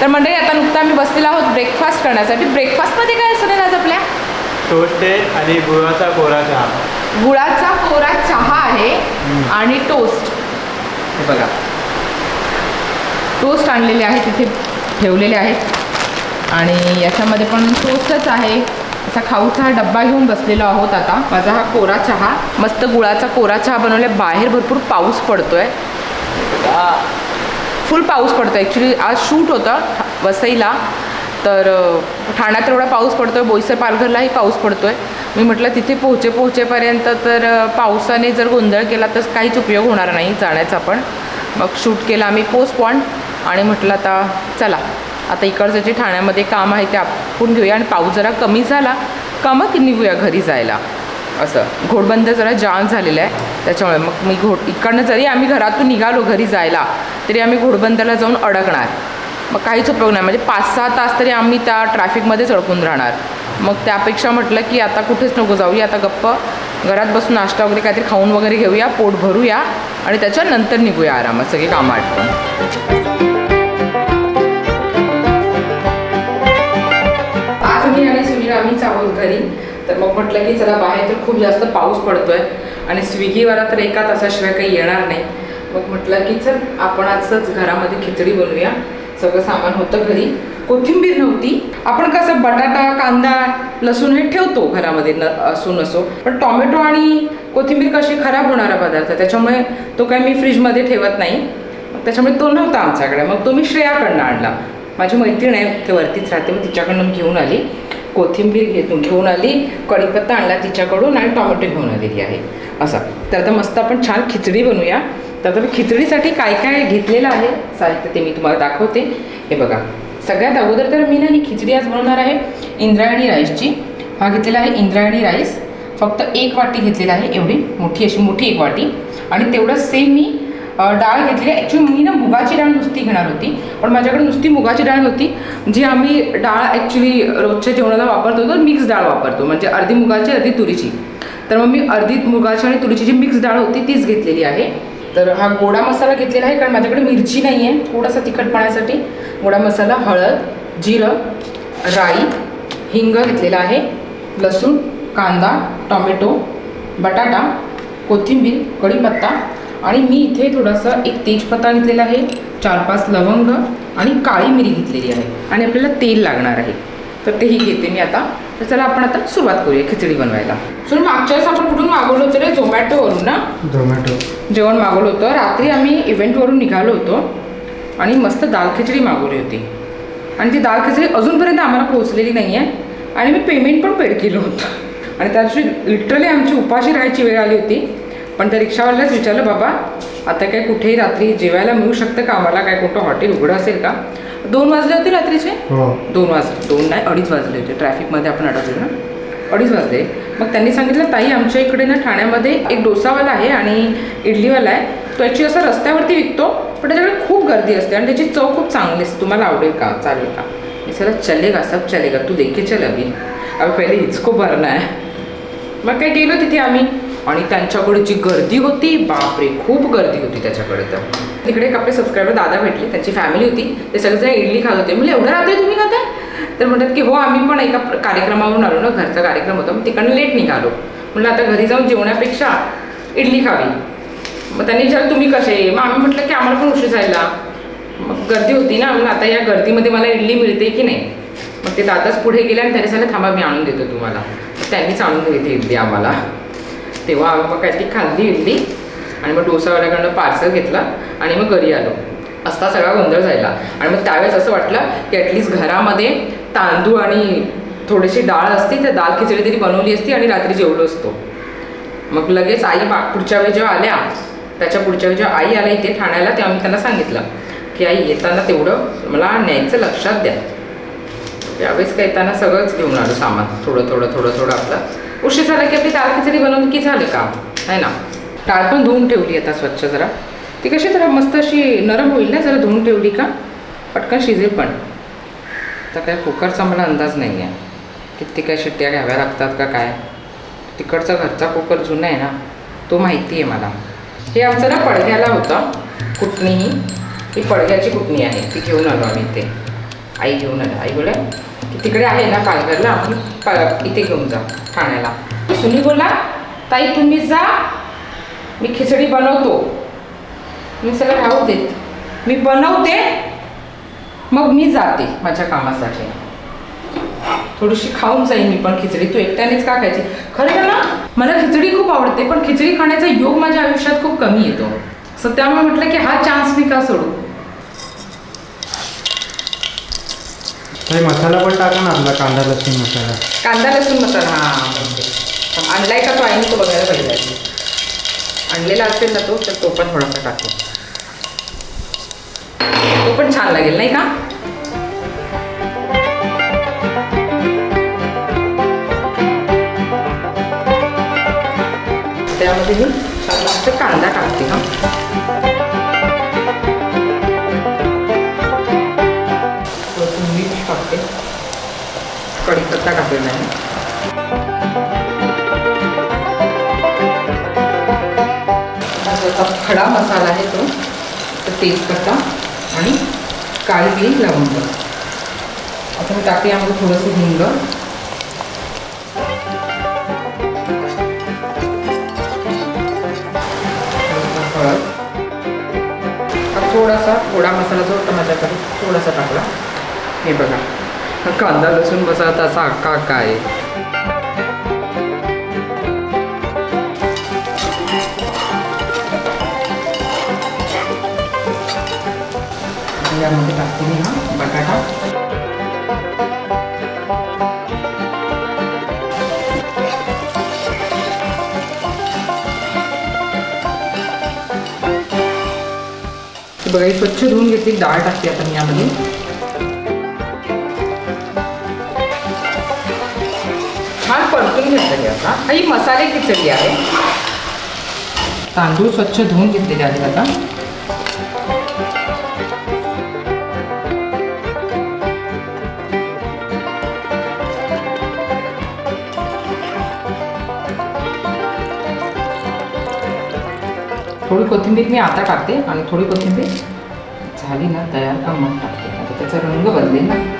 तर मंडळी आता नुकतं आम्ही बसलेलो आहोत ब्रेकफास्ट करण्यासाठी. ब्रेकफास्टमध्ये काय असतं आज आपल्या? टोस्ट आहे आणि गुळाचा कोरा चहा. गुळाचा कोरा चहा आहे आणि टोस्ट हे बघा. टोस्ट आणलेले आहेत तिथे ठेवलेले आहेत. आणि याच्यामध्ये पण टोस्टच आहे. असा खाऊचा हा डब्बा घेऊन बसलेलो आहोत आता. माझा हा कोरा चहा मस्त गुळाचा कोरा चहा बनवला बाहेर भरपूर पाऊस पडतोय. फुल पाऊस पडतो. ॲक्च्युली आज शूट होतं वसईला. तर ठाण्यात एवढा पाऊस पडतो आहे बोईसर पालघरलाही पाऊस पडतो आहे मी म्हटलं तिथे पोहोचे पोहोचेपर्यंत तर पावसाने जर गोंधळ केला तर काहीच उपयोग होणार नाही जाण्याचा पण. मग शूट केला आम्ही पोस्टपॉन आणि म्हटलं आता चला. आता इकडचं जे ठाण्यामध्ये काम आहे ते आपण घेऊया आणि पाऊस जरा कमी झाला का मग निघूया घरी जायला? असं. घोडबंद जरा जाम झालेलं आहे. त्याच्यामुळे मग मी घोड इकडनं जरी आम्ही घरातून निघालो घरी जायला तरी आम्ही घोडबंदरला जाऊन अडकणार. मग काहीच उपयोग नाही. म्हणजे पाच सहा तास तरी आम्ही त्या ट्रॅफिकमध्येच अडकून राहणार. मग त्यापेक्षा म्हटलं की आता कुठेच नको जाऊया आता गप्प. घरात बसून नाश्ता वगैरे काहीतरी खाऊन वगैरे घेऊया पोट भरूया आणि त्याच्यानंतर निघूया आरामात. सगळे कामं आटपून. आज मी आणि सुनील आम्हीच आहोत घरी. तर मग म्हटलं की चला बाहेर तर खूप जास्त पाऊस पडतो आहे आणि स्विगीवाला तर एका तासाशिवाय काही येणार नाही. मग म्हटलं की चल आपण आजच घरामध्ये खिचडी बनवूया. सगळं सामान होतं घरी. कोथिंबीर नव्हती. आपण कसं बटाटा कांदा लसूण हे ठेवतो घरामध्ये न असो नसो. पण टोमॅटो आणि कोथिंबीर कशी खराब होणारा पदार्थ त्याच्यामुळे तो काय मी फ्रीजमध्ये ठेवत नाही. त्याच्यामुळे तो नव्हता आमच्याकडे. मग तो मी श्रेयाकडनं आणला. माझी मैत्रीण आहे ते वरतीच राहते मग तिच्याकडनं घेऊन आली. कोथिंबीर घेऊन घेऊन आली कढीपत्ता आणला तिच्याकडून आणि टोमॅटो घेऊन आलेली आहे. असा. तर आता मस्त आपण छान खिचडी बनवूया. तर आता मी खिचडीसाठी काय काय घेतलेलं आहे साहित्य ते मी तुम्हाला दाखवते. हे बघा. सगळ्यात अगोदर तर मी ना ही खिचडी आज बनवणार आहे इंद्रायणी राईसची. हा घेतलेला आहे इंद्रायणी राईस. फक्त एक वाटी घेतलेला आहे एवढी मोठी अशी मोठी एक वाटी. आणि तेवढं सेम मी डाळ घेतली ॲक्च्युली मी ना मुगाची डाळ नुसती घेणार होती. पण माझ्याकडे नुसती मुगाची डाळ होती जी आम्ही डाळ ॲक्च्युली रोजच्या जेवणाला वापरतो तर मिक्स डाळ वापरतो. म्हणजे अर्धी मुगाची अर्धी तुरीची. तर मग मी अर्धी मुगाची आणि तुरीची जी मिक्स डाळ होती तीच घेतलेली आहे. तर हा गोडा मसाला घेतलेला आहे कारण माझ्याकडे मिरची नाही आहे थोडासा तिखटपणासाठी गोडा मसाला हळद जिरं राई हिंग घेतलेला आहे. लसूण कांदा टॉमॅटो बटाटा कोथिंबीर कढीपत्ता आणि मी इथे थोडासा एक तेजपत्ता घेतलेला आहे चार पाच लवंग आणि काळी मिरी घेतलेली आहे. आणि आपल्याला तेल लागणार आहे. तर तेही घेते मी आता. तर चला आपण आता सुरुवात करूया खिचडी बनवायला. सो मागच्या वेळेस आपण कुठून मागवलं होतं रे? झोमॅटोवरून ना? झोमॅटो जेवण मागवलं होतं. रात्री आम्ही इव्हेंटवरून निघालो होतो. आणि मस्त दाल खिचडी मागवली होती. आणि ती दाल खिचडी अजूनपर्यंत आम्हाला पोहोचलेली नाही आहे आणि मी पेमेंट पण पेड केलं होतं. आणि त्या दिवशी लिटरली आमची उपाशी राहायची वेळ आली होती. पण त्या रिक्षावाल्यालाच विचारलं बाबा आता काय कुठेही रात्री जेवायला मिळू शकतं का? आम्हाला काय कुठं हॉटेल उघडं असेल का? दोन वाजले होते रात्रीचे? हो. दोन वाजले दोन नाही अडीच वाजले होते. ट्रॅफिकमध्ये आपण अडकलो ना? अडीच वाजले. मग त्यांनी सांगितलं ताई आमच्या इकडे ना ठाण्यामध्ये एक डोसावाला आहे आणि इडलीवाला आहे. तो ॲक्च्युली असा रस्त्यावरती विकतो पण त्याच्याकडे खूप गर्दी असते आणि त्याची चव खूप चांगली असते. तुम्हाला आवडेल का? चालेल का? मी सर चलेगा सब चलेगा तू देखे चल अभी. अभी पहिले हिचको भरणं आहे मग काय गेलो तिथे आम्ही. आणि त्यांच्याकडे जी गर्दी होती बापरे खूप गर्दी होती त्याच्याकडे तर. तिकडे एक आपले सबस्क्रायबर दादा भेटले त्यांची फॅमिली होती. ते सगळेजण इडली खात होते. म्हणजे एवढं रात्री तुम्ही खाताय? तर म्हणतात की हो आम्ही पण एका कार्यक्रमावरून आलो ना घरचा कार्यक्रम होता. मग तिकडनं लेट निघालो. म्हणलं आता घरी जाऊन जेवण्यापेक्षा इडली खावी. मग त्यांनी विचारलं तुम्ही कसे? मग आम्ही म्हटलं की आम्हाला पण उशीर जायला मग गर्दी होती ना म्हणून आता या गर्दीमध्ये मला इडली मिळते की नाही? मग ते दादाच पुढे गेले आणि त्याने सांगितलं थांबा मी आणून देतो तुम्हाला. त्यांनीच आणून दिली इडली आम्हाला. तेव्हा आम्ही मग काय ती खाल्ली इडली आणि मग डोसावाल्याकडनं पार्सल घेतला आणि मग घरी आलो. असता सगळा गोंधळ झाला. आणि मग त्यावेळेस असं वाटलं की ॲटलिस्ट घरामध्ये तांदूळ आणि थोडीशी डाळ असती तर दाल खिचडी तरी बनवली असती आणि रात्री जेवलो असतो. मग लगेच आई बा पुढच्या वेळी जेव्हा आल्या त्याच्या पुढच्या वेळी जेव्हा आई आल्या इथे ठाण्याला तेव्हा मी त्यांना सांगितलं की आई येताना तेवढं मला न्यायचं लक्षात द्या. त्यावेळेस काय येताना सगळंच घेऊन आलो सामान. थोडं थोडं थोडं थोडं आपलं उशीर झाला की आपली दाल खिचडी बनवली की झालं का आहे ना? डाळ पण धुवून ठेवली आता स्वच्छ जरा. ती कशी जरा मस्त अशी नरम होईल ना? जरा धुवून ठेवली का? पटकन शिजेल पण. तर काय कुकरचा मला अंदाज नाही आहे किती काय शिट्ट्या घ्याव्या लागतात का काय? तिकडचा घरचा कुकर जुना आहे ना तो माहिती आहे मला. हे आमचं ना पडद्याला होतं. कुटणीही ही. ही कुटणी आहे. ती घेऊन आलो आम्ही ते आई घेऊन आल्या आई बोला की तिकडे आहे ना पालघरला आपण पा- इथे घेऊन जा ठाण्याला. सुनी बोला ताई तुम्ही जा मी खिचडी बनवतो. मी सगळं राहू देत. मी बनवते मग मी जाते माझ्या कामासाठी. थोडीशी खाऊन जाईन मी पण खिचडी तू एकट्यानेच का खायची? खरं तर ना मला खिचडी खूप आवडते पण खिचडी खाण्याचा योग माझ्या आयुष्यात खूप कमी येतो. सो त्यामुळे म्हटलं की हा चान्स मी का सोडू? काही मसाला पण टाका ना आपला कांदा लसूण मसाला. कांदा लसूण मसाला हां. आणलाय का तो आईने तो बघायला पाहिजे. आणलेला असेल ना तो तर तो पण थोडासा टाकू. तो पण छान लागेल नाही का? त्यामध्ये मी छान मस्त कांदा टाकते ना कढीपत्ता टाकलेला आहे. खडा मसाला आहे तो तर तेजपत्ता आणि काळी मिरी लवंग आपण टाकूया मग यामध्ये थोडंसं हिंग. हळद. हा थोडासा थोडा मसाला जो होता माझ्याकडे थोडासा टाकला. हे बघा. कांदा लसूण मसाला त्याचा अक्का अक्का आहे यामध्ये टाकते मी हा बटाटा. बघा ही स्वच्छ धुवून घेतली डाळ टाकते आपण यामध्ये. छान परतून घेतलं आता हा मसाले खिचडी आहे तांदूळ स्वच्छ धुवून घेतलेले आहेत आता थोडी कोथिंबीर मी आता टाकते आणि थोडी कोथिंबीर झाली ना तयार का मग टाकते आता त्याचा रंग बदलेल ना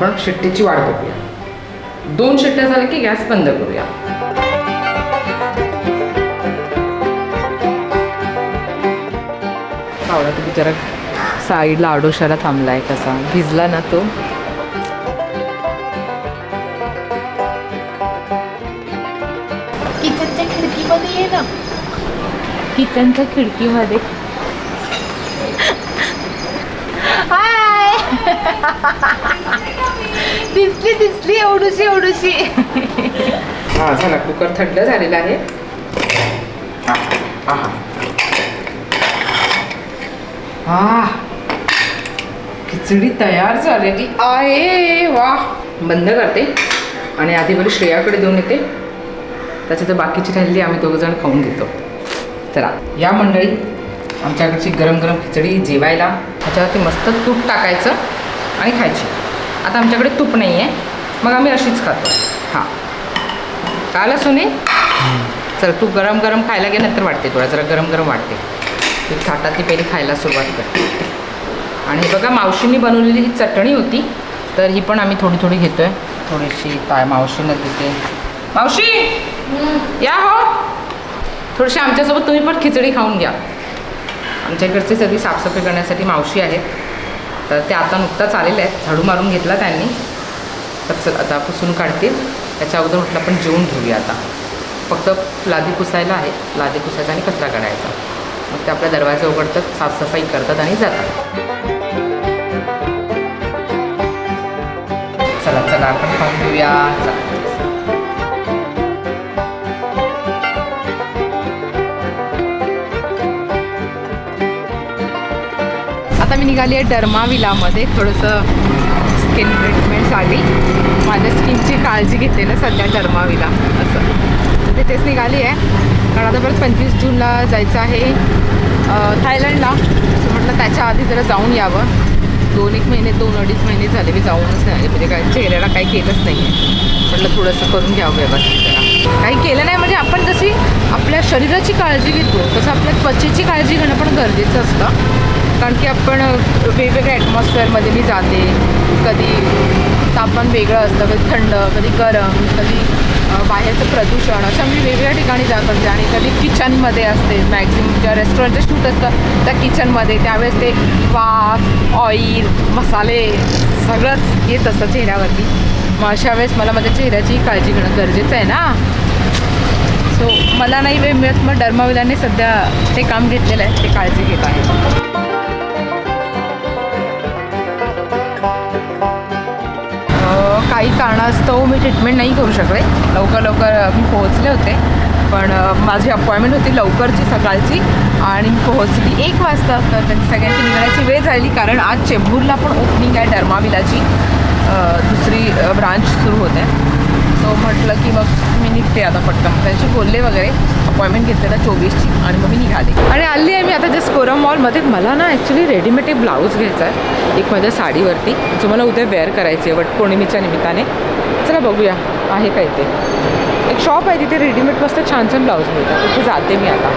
आपण शिट्टीची वाढ करूया. दोन शिट्ट्या झाल्या की गॅस बंद करूया. तुम्ही जरा साईडला आडोशाला थांबलाय कसा. भिजला ना तो. किचनच्या खिडकीमध्ये ये ना. किचनच्या खिडकीमध्ये. हाय. दिसली दिसली एवढूशी एवढूशी. हा झाला. कुकर थंड झालेला आहे. हा, हा, हा. हा खिचडी तयार झालेली आहे. वा. बंद करते. आणि आधी बरी श्रेयाकडे देऊन येते. त्याच्यात बाकीची राहिलेली आम्ही दोघं जण खाऊन घेतो. चला. या मंडळी आमच्याकडची गरम गरम खिचडी जेवायला. त्याच्यावरती मस्त तूप टाकायचं आणि खायची. आता आमच्याकडे तूप नाही आहे मग आम्ही अशीच खातो. हां. काला सुने? चल तू गरम गरम खायला घे नंतर वाटते तुला जरा गरम गरम वाटते ती थाटातली पहिली खायला सुरुवात कर. आणि हे बघा मावशींनी बनवलेली ही चटणी होती. तर ही पण आम्ही थोडी थोडी घेतो आहे थोडीशी पाय मावशीनं देते मावशी! या हो. थोडीशी आमच्यासोबत तुम्ही पण खिचडी खाऊन घ्या. आमच्या इकडची सगळी साफसफाई करण्यासाठी मावशी आहेत. तर ते आता नुकताच आलेले आहेत. झाडू मारून घेतला त्यांनी. तर चल आता पुसून काढतील. त्याच्या अगोदर म्हटलं आपण जेवून घेऊया आता. फक्त लादी पुसायला आहे. लादी पुसायचा आणि कचरा काढायचा. मग ते आपल्या दरवाजे उघडतात साफसफाई करतात आणि जातात. चला चला आपण खाऊन आता मी निघाली आहे डर्माविलामध्ये. थोडंसं स्किन ट्रीटमेंटसाठी माझ्या स्किनची काळजी घेते ना सध्या डर्माविला. असं. तिथेच निघाली आहे. कारण आता परत पंचवीस जूनला जायचं आहे थायलंडला. म्हटलं त्याच्या आधी जरा जाऊन यावं. दोन एक महिने दोन अडीच महिने झाले मी जाऊनच नाही म्हणजे काय चेहऱ्याला काही केलंच नाही आहे म्हटलं थोडंसं करून घ्यावं व्यवस्थित जरा. काही केलं नाही म्हणजे आपण जशी आपल्या शरीराची काळजी घेतो तसं आपल्या त्वचेची काळजी घेणं पण गरजेचं असतं. कारण की आपण वेगवेगळ्या ॲटमॉस्फिअरमध्ये मी जाते. कधी तापमान वेगळं असतं कधी थंड कधी गरम कधी बाहेरचं प्रदूषण. अशा मी वेगवेगळ्या ठिकाणी जात असते आणि कधी किचनमध्ये असते. मॅक्झिमम ज्या रेस्टॉरंटचं शूट असतं त्या किचनमध्ये त्यावेळेस ते वाफ ऑइल मसाले सगळंच येत असतं चेहऱ्यावरती. मग अशा वेळेस मला माझ्या चेहऱ्याची काळजी घेणं गरजेचं आहे ना? सो मला नाही वेळ मिळत मग डर्माविलाने सध्या ते काम घेतलेलं आहे ते काळजी घेत आहे. काही कारणास्तव मी ट्रीटमेंट नाही करू शकले. लवकर लवकर मी पोहोचले होते. पण माझी अपॉइंटमेंट होती लवकरची सकाळची आणि मी पोहोचली एक वाजता. तर त्यांची सगळ्यांची निघण्याची वेळ झाली कारण आज चेंबूरला पण ओपनिंग आहे डर्माविलाची दुसरी ब्रांच सुरू होते. सो म्हटलं की मग निघते आता पटकन. त्यांची बोलले वगैरे अपॉइंटमेंट घेतलेला चोवीसची आणि मग मी निघाले. आणि आली आहे मी आता जस्ट कोरम मॉलमध्ये मला ना ॲक्च्युली रेडीमेड एक ब्लाऊज घ्यायचा आहे. एक माझ्या साडीवरती जो मला उद्या वेअर करायची आहे वटपौर्णिमेच्या निमित्ताने. चला बघूया आहे काय ते. एक शॉप आहे तिथे रेडीमेड मस्त छान छान ब्लाऊज मिळतात. तिथे जाते मी आता.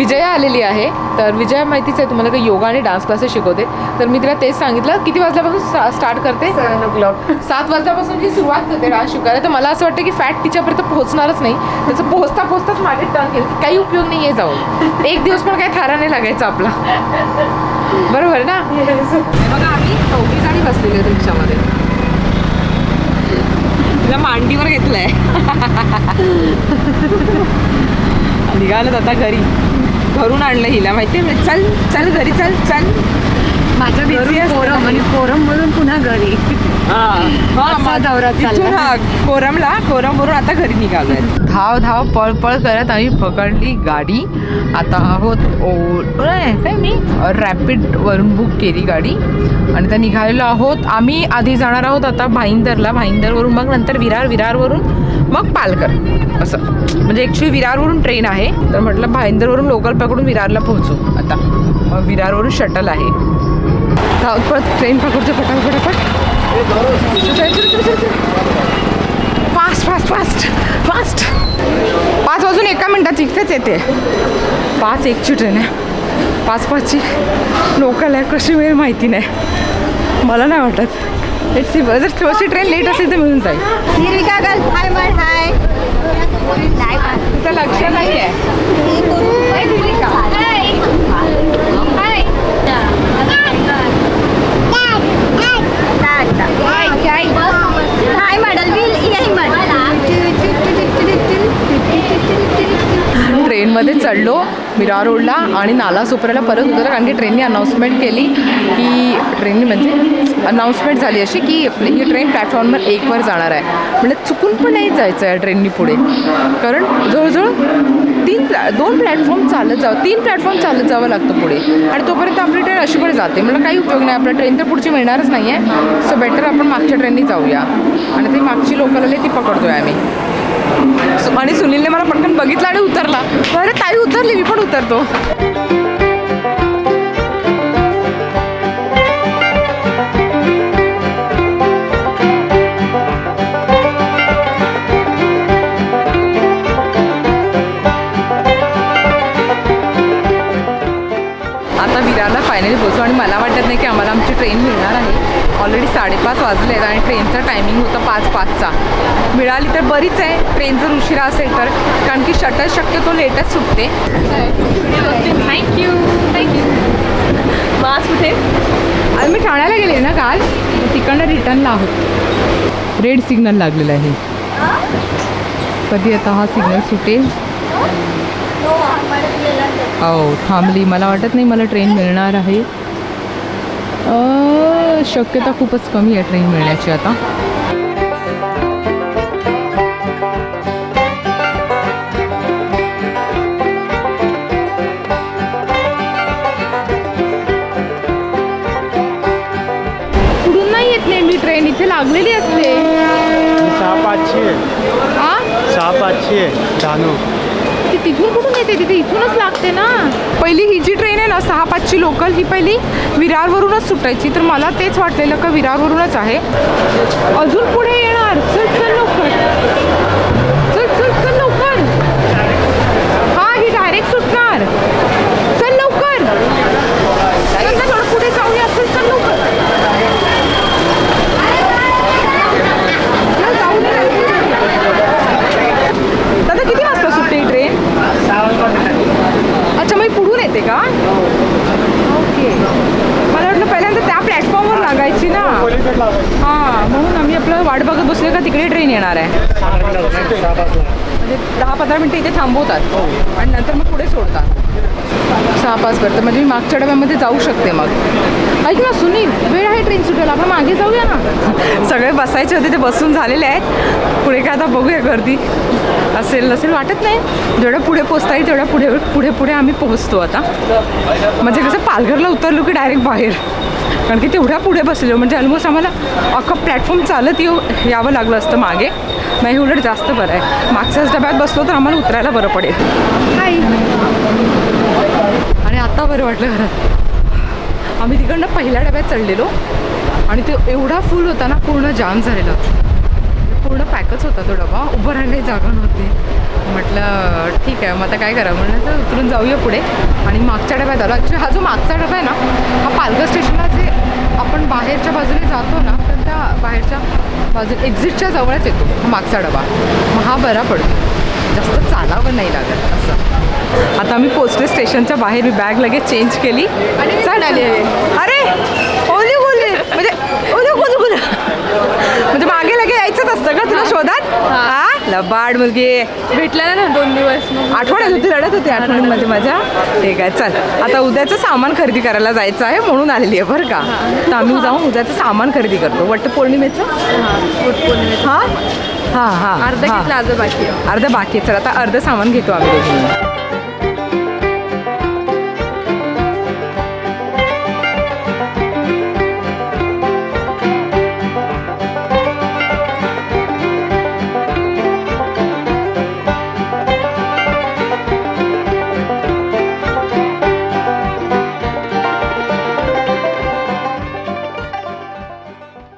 विजया आलेली आहे. तर विजया माहितीच आहे तुम्हाला काही योगा आणि डान्स क्लासेस शिकवते. तर मी तिला तेच सांगितलं किती वाजल्यापासून स्टार्ट करते? सेवन ओ क्लॉक सात वाजल्यापासून जी सुरुवात करते डान्स शिकायला तर मला असं वाटतं की फॅट तिच्यापर्यंत पोहोचणारच नाही. त्याचं पोहोचता पोहोचताच मागे टर्न केलं. काही उपयोग नाही आहे जाऊन. एक दिवस पण काही थारा नाही लागायचा आपला. बरोबर ना? बघा आम्ही चौघी गाडी बसलेली आहे रिक्षामध्ये. तिला मांडीवर घेतलंय. निघालं आता घरी. घरून आणलं हिला माहिती आहे चल चल घरी चल चल. माझ्या असतं कोरम. आणि कोरम मधून पुन्हा घरी. दौरा चालला. हा, कोरमला कोरमवरून आता घरी निघालोय. धाव धाव पळ पळ करत आम्ही पकडली गाडी. आता आहोत ओ काय मी? रॅपिड वरून बुक केली गाडी. आणि त्या निघालेलो आहोत. आम्ही आधी जाणार आहोत आता भाईंदरला. भाईंदरवरून मग नंतर विरार विरारवरून मग पालघर. असं. म्हणजे ॲक्च्युली विरारवरून ट्रेन आहे. तर म्हटलं भाईंदरवरून लोकल पकडून विरारला पोहोचू. आता. मग विरारवरून शटल आहे. धावत पळत ट्रेन पकडतो पटापट पटापट फास्ट फास्ट फास्ट फास्ट पाच वाजून एका मिनिटात इथेच येते पाच एकची ट्रेन आहे पाच पाचची लोकल आहे कशी वेळ माहिती नाही मला नाही वाटत लेट सी जर थोडीशी ट्रेन लेट असेल तर मिळून जाईल हाय तिचं लक्ष नाही आहे हाय मॉडल बिल यही ट्रेनमध्ये चढलो मिरा रोडला आणि नाला सुपराला परत उतरलं कारण की ट्रेनने अनाऊन्समेंट केली की ट्रेनने म्हणजे अनाऊन्समेंट झाली अशी की आपली ही ट्रेन प्लॅटफॉर्मवर एकवर जाणार आहे. म्हणजे चुकून पण नाही जायचं आहे ट्रेननी पुढे. कारण जवळजवळ तीन प्लॅ दोन प्लॅटफॉर्म चालत जावं तीन प्लॅटफॉर्म चालत जावं लागतं पुढे. आणि तोपर्यंत आपली ट्रेन अशी पण जाते. मला काही उपयोग नाही आपल्या ट्रेन तर पुढची मिळणारच नाही आहे सो बेटर आपण मागच्या ट्रेननी जाऊया. आणि ती मागची लोकल आली ती पकडतोय आम्ही. सु- आणि सुनीलने मला पटकन बघितलं आणि उतरला. अरे ताई उतरली मी पण उतरतो. साडेपाच वाजले आहेत आणि ट्रेनचा टायमिंग होता पाच पाचचा. मिळाली तर बरीच आहे. ट्रेन जर उशिरा असेल तर. कारण की शटल शक्यतो लेटच सुटते. थँक्यू थँक्यू मास कुठे? आज मी ठाण्याला गेले ना काल? तिकडनं रिटर्नला आहोत. रेड सिग्नल लागलेला आहे. कधी आता हा सिग्नल सुटेल? हो थांबली. मला वाटत नाही मला ट्रेन मिळणार आहे. शक्यता खूपच कमी आहे ट्रेन मिळण्याची आता. पुढून नाही येत नेहमी ट्रेन इथे लागलेली असते. सहा पाचशे. हा सहा पाचशे. डहाणू तिथून कुठून येते तिथे? इथूनच लागते ना. पहिली ही जी ट्रेन आहे ना सहा पाचची लोकल ही पहिली विरारवरूनच सुटायची. तर मला तेच वाटलेलं का विरारवरूनच आहे. अजून पुढे येणार. चल चल लवकर. चल चल चल लवकर. हा ही डायरेक्ट सुटणार. चल लवकर चल ना थोडं पुढे जाऊया चल चल लवकर चल, जाऊ दे. दादा किती वाजता सुटते ही ट्रेन अच्छा मग ही पुढून येते का ओके मला वाटलं पहिल्यांदा त्या प्लॅटफॉर्मवर लागायची ना हां म्हणून आम्ही आपलं वाट बघत बसलो का तिकडे ट्रेन येणार आहे. म्हणजे दहा पंधरा मिनटं इथे थांबवतात. आणि नंतर मग पुढे सोडतात. सहा पाचपर्यंत म्हणजे मी मागच्या डब्यामध्ये जाऊ शकते मग. ऐक ना सुनील वेळ आहे ट्रेन सुटायला. आपण मागे जाऊया ना. सगळे बसायचे होते ते बसून झालेले आहेत. पुढे काय आता बघूया गर्दी. असेल नसेल वाटत नाही. जेवढ्या पुढे पोचता येईल तेवढ्या पुढे पुढे पुढे आम्ही पोहोचतो आता. म्हणजे कसं पालघरला उतरलो की डायरेक्ट बाहेर. कारण की तेवढ्या पुढे बसलेलो. म्हणजे ऑलमोस्ट आम्हाला अख्खं प्लॅटफॉर्म चालत येऊ यावं लागलं असतं मागे. मग हे उलट जास्त बरं आहे. मागच्याच डब्यात बसलो तर आम्हाला उतरायला बरं पडेल. हाय आणि आता बरं वाटलं घरात. आम्ही तिकडनं पहिल्या डब्यात चढलेलो. आणि ते एवढा फुल होता ना पूर्ण जाम झालेलं. पूर्ण पॅकच होता तो डबा. उभं राहायला जागा नव्हती म्हटलं ठीक आहे मग आता काय करा म्हणलं तर उतरून जाऊया पुढे. आणि मागच्या डब्यात आलो. ॲक्च्युली हा जो मागचा डबा आहे ना हा पालघर स्टेशनला जे आपण बाहेरच्या बाजूने जातो ना तर त्या बाहेरच्या बाजू एक्झिटच्या जवळच येतो हा मागचा डबा. मग हा बरा पडतो. जास्त चालावं नाही लागत असं. आता आम्ही पोस्टल स्टेशनच्या बाहेर मी बॅग लगेच चेंज केली. आणि चालली अरे ओली बोलले म्हणजे ओली बोल बोल म्हणजे मागे असतं का तुला शोधात? हा. लबाड मुलगी. भेटला ना दोन दिवस आठवड्यात होती रडत होती आठवणीमध्ये माझ्या. ठीक आहे चल. आता उद्याचं सामान खरेदी करायला जायचं आहे म्हणून आलेली आहे बरं का. तर आम्ही जाऊन उद्याचं सामान खरेदी करतो. वट्ट पौर्णिमेचं हां? हां हां. अर्धा बाकी अर्ध बाकी. चल आता अर्ध सामान घेतो आम्ही